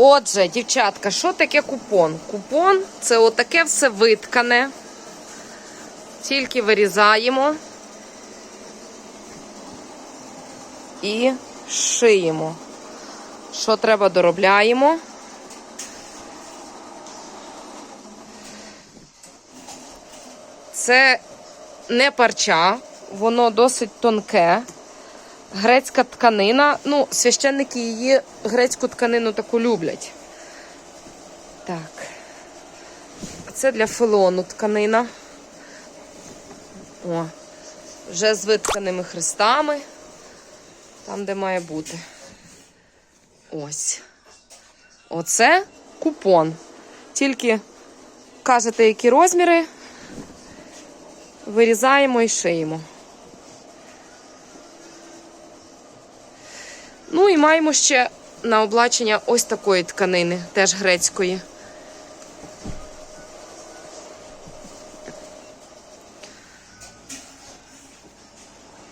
Отже, дівчатка, що таке купон? Купон це отаке все виткане. Тільки вирізаємо і шиємо. Що треба, доробляємо. Це не парча, воно досить тонке. Грецька тканина. Ну, священники її грецьку тканину таку люблять. Так. Це для филону тканина. О, вже з витканими хрестами. Там, де має бути. Ось. Оце купон. Тільки кажете, які розміри. Вирізаємо і шиємо. Ну і маємо ще на облачення ось такої тканини, теж грецької.